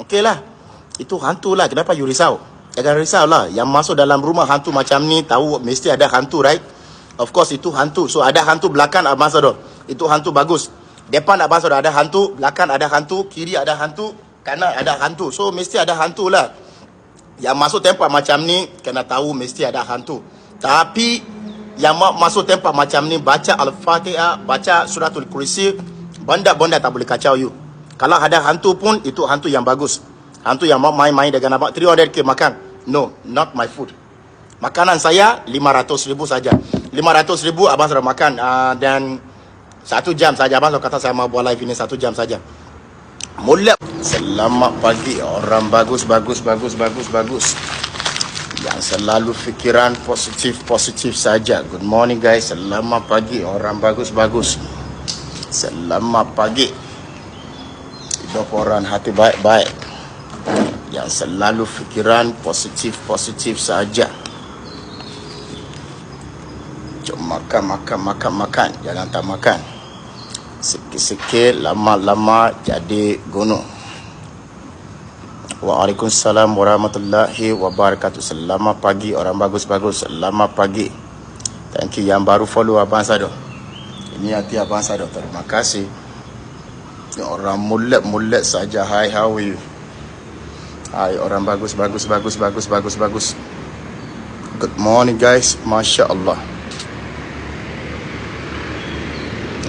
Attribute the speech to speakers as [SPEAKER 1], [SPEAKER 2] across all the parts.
[SPEAKER 1] Okey lah. Itu hantu lah. Kenapa you risau? Jangan risau lah. Yang masuk dalam rumah hantu macam ni, tahu mesti ada hantu, right? Of course, itu hantu. So, ada hantu belakang Ambassador. Itu hantu bagus. Depan Ambassador ada hantu, belakang ada hantu, kiri ada hantu, kanan ada hantu. So, mesti ada hantu lah. Yang masuk tempat macam ni, kena tahu mesti ada hantu. Tapi, yang ma- masuk tempat macam ni, baca Al-Fatihah, baca Suratul Kursi, benda-benda tak boleh kacau you. Kalau ada hantu pun, itu hantu yang bagus. Hantu yang mau main-main dengan abang 300k makan. No, not my food. Makanan saya 500 ribu saja. 500 ribu abang sudah makan uh, dan satu jam saja abang sudah kata saya mau buat live ini satu jam saja. Mula Selamat pagi orang bagus bagus bagus bagus bagus. Yang selalu fikiran positif positif saja. Good morning guys. Selamat pagi orang bagus bagus. Selamat pagi. Hidup orang hati baik-baik. Yang selalu fikiran positif positif saja. Cuma makan makan makan makan. Jangan tak makan. Sikit-sikit lama-lama jadi gunung. Waalaikumsalam warahmatullahi wabarakatuh. Selamat pagi orang bagus-bagus. Selamat pagi. Thank you yang baru follow Abang Sado. Ini hati Abang Sado. Terima kasih. Orang mulut-mulut saja. Hi, how are you? Hai orang bagus bagus bagus bagus bagus bagus. Good morning guys. Masya Allah.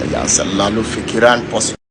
[SPEAKER 1] Yang selalu fikiran positif.